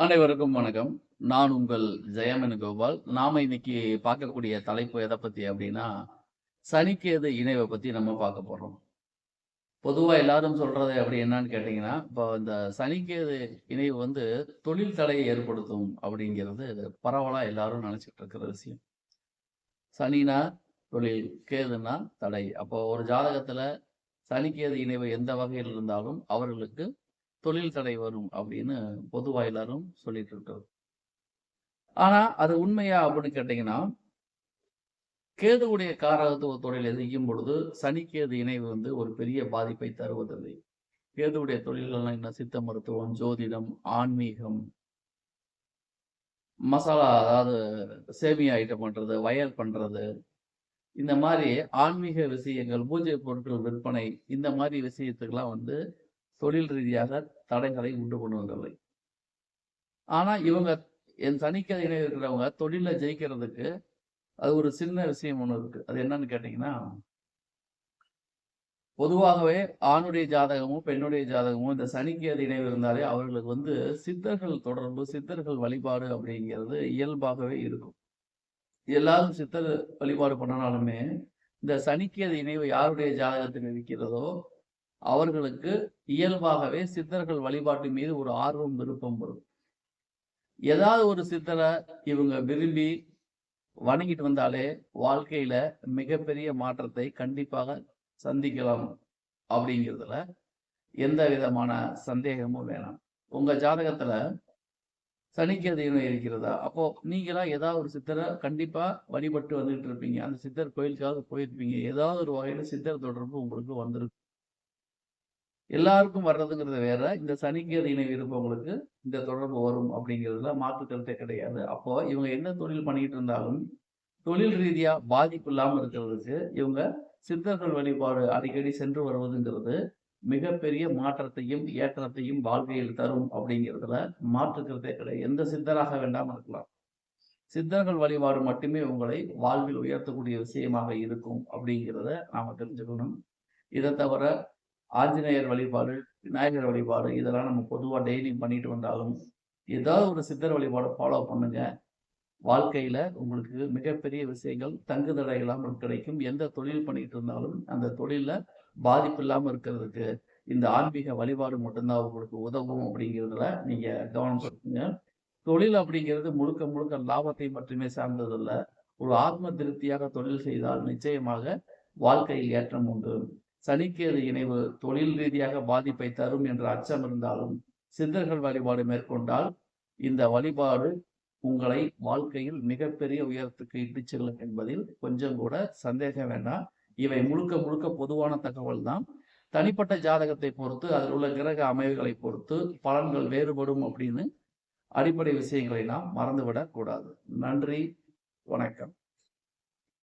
அனைவருக்கும் வணக்கம். நான் உங்கள் ஜெயமன் கோபால். நாம இன்னைக்கு பார்க்கக்கூடிய தலைப்பு எதை பத்தி அப்படின்னா, சனிக்கேது இணைவை பத்தி நம்ம பார்க்க போறோம். பொதுவா எல்லாரும் சொல்றது அப்படி என்னன்னு கேட்டீங்கன்னா, இப்போ இந்த சனிக்கேது இணைவு வந்து தொழில் தடையை ஏற்படுத்தும் அப்படிங்கிறது பரவலா எல்லாரும் நினைச்சிட்டு இருக்கிற விஷயம். சனினா தொழில், கேதுனா தடை. அப்போ ஒரு ஜாதகத்துல சனிக்கேது இணைவு எந்த வகையில் இருந்தாலும் அவர்களுக்கு தொழில் தடை வரும் அப்படின்னு பொதுவா எல்லாரும் சொல்லிட்டு இருக்கோம் ஆனா அது உண்மையா அப்படின்னு கேட்டீங்கன்னா, கேதுவுடைய காரகத்துவ தொழில் செய்யும் பொழுது சனிக்கேது இணைவு வந்து ஒரு பெரிய பாதிப்பை தருவதில்லை. கேதுவுடைய தொழில்கள்லாம் என்ன சித்த மருத்துவம், ஜோதிடம், ஆன்மீகம் மசாலா அதாவது சேமியா ஐட்டம் பண்றது, வயல் பண்றது, இந்த மாதிரி ஆன்மீக விஷயங்கள், பூஜை பொருட்கள் விற்பனை இந்த மாதிரி விஷயத்துக்கெல்லாம் வந்து தொழில் ரீதியாக தடைகளை உண்டு பண்ணுவதில்லை. ஆனா இவங்க என் சனிக்கேது இணைவு இருக்கிறவங்க தொழிலில் ஜெயிக்கிறதுக்கு அது ஒரு சின்ன விஷயம் ஒன்று இருக்கு. அது என்னன்னு கேட்டீங்கன்னா பொதுவாகவே ஆணுடைய ஜாதகமும், பெண்ணுடைய ஜாதகமும் இந்த சனிக்கேது இணைவு இருந்தாலே அவர்களுக்கு வந்து சித்தர்கள் தொடர்பு, சித்தர்கள் வழிபாடு அப்படிங்கிறது இயல்பாகவே இருக்கும். எல்லாரும் சித்தர் வழிபாடு பண்ணனாலுமே, இந்த சனிக்கேது இணைவு யாருடைய ஜாதகத்தில் இருக்கிறதோ, அவர்களுக்கு இயல்பாகவே சித்தர்கள் வழிபாட்டின் மீது ஒரு ஆர்வம், விருப்பம் வரும். ஏதாவது ஒரு சித்தரை இவங்க விரும்பி வணங்கிட்டு வந்தாலே, வாழ்க்கையில மிகப்பெரிய மாற்றத்தை கண்டிப்பாக சந்திக்கலாம் அப்படிங்கிறதுல எந்த விதமான சந்தேகமும் வேணாம். உங்க ஜாதகத்துல சனிக்கேது இருக்கிறதா? அப்போ நீங்களா ஏதாவது ஒரு சித்தரை கண்டிப்பா வழிபட்டு வந்துகிட்டு இருப்பீங்க. அந்த சித்தர் கோயிலுக்காவது போயிருப்பீங்க. ஏதாவது ஒரு வகையில சித்தர் தொடர்பு உங்களுக்கு வந்திருக்கும். எல்லாருக்கும் வர்றதுங்கிறது வேற. இந்த சனிக்கேது இணைவு இருப்பவங்களுக்கு இந்த தொடர்பு வரும் அப்படிங்கிறதுல மாற்று கருத்தே கிடையாது. அப்போ இவங்க என்ன தொழில் பண்ணிட்டு இருந்தாலும், தொழில் ரீதியா பாதிப்பு இல்லாம இருக்கிறதுக்கு இவங்க சித்தர்கள் வழிபாடு அடிக்கடி சென்று வருவதுங்கிறது மிகப்பெரிய மாற்றத்தையும், ஏற்றத்தையும் வாழ்க்கையில் தரும் அப்படிங்கிறதுல மாற்று கருத்தே கிடையாது. எந்த சித்தராக வேண்டாம் இருக்கலாம். சித்தர்கள் வழிபாடு மட்டுமே உங்களை வாழ்வில் உயர்த்தக்கூடிய விஷயமாக இருக்கும் அப்படிங்கிறத நாம தெரிஞ்சுக்கணும். இத தவிர ஆஞ்சநேயர் வழிபாடு, விநாயகர் வழிபாடு இதெல்லாம் நம்ம பொதுவாக டெய்லியும் பண்ணிட்டு வந்தாலும், ஏதாவது ஒரு சித்தர் வழிபாடை ஃபாலோ பண்ணுங்க. வாழ்க்கையில உங்களுக்கு மிகப்பெரிய விஷயங்கள் தங்கு தடை இல்லாமல் கிடைக்கும். எந்த தொழில் பண்ணிட்டு இருந்தாலும், அந்த தொழிலில் பாதிப்பு இல்லாமல் இருக்கிறதுக்கு இந்த ஆன்மீக வழிபாடு மட்டும்தான் உங்களுக்கு உதவும் அப்படிங்கிறதுல நீங்க கவனம் செலுத்துங்க. தொழில் அப்படிங்கிறது முழுக்க முழுக்க லாபத்தை மட்டுமே சார்ந்ததில்லை ஒரு ஆத்ம திருப்தியாக தொழில் செய்தால் நிச்சயமாக வாழ்க்கையில் ஏற்றம் உண்டு. சனிக்கேது இணைவு தொழில் ரீதியாக பாதிப்பை தரும் என்ற அச்சம் இருந்தாலும், சித்தர்கள் வழிபாடு மேற்கொண்டால் இந்த வழிபாடு உங்களை வாழ்க்கையில் மிகப்பெரிய உயரத்துக்கு இட்டுச் செல்லும் என்பதில் கொஞ்சம் கூட சந்தேகம் வேண்டாம். இவை முழுக்க முழுக்க பொதுவான தகவல் தான். தனிப்பட்ட ஜாதகத்தை பொறுத்து, அதில் உள்ள கிரக அமைவுகளை பொறுத்து பலன்கள் வேறுபடும் அப்படின்னு அடிப்படை விஷயங்களை நாம் மறந்துவிடக் கூடாது. நன்றி, வணக்கம்.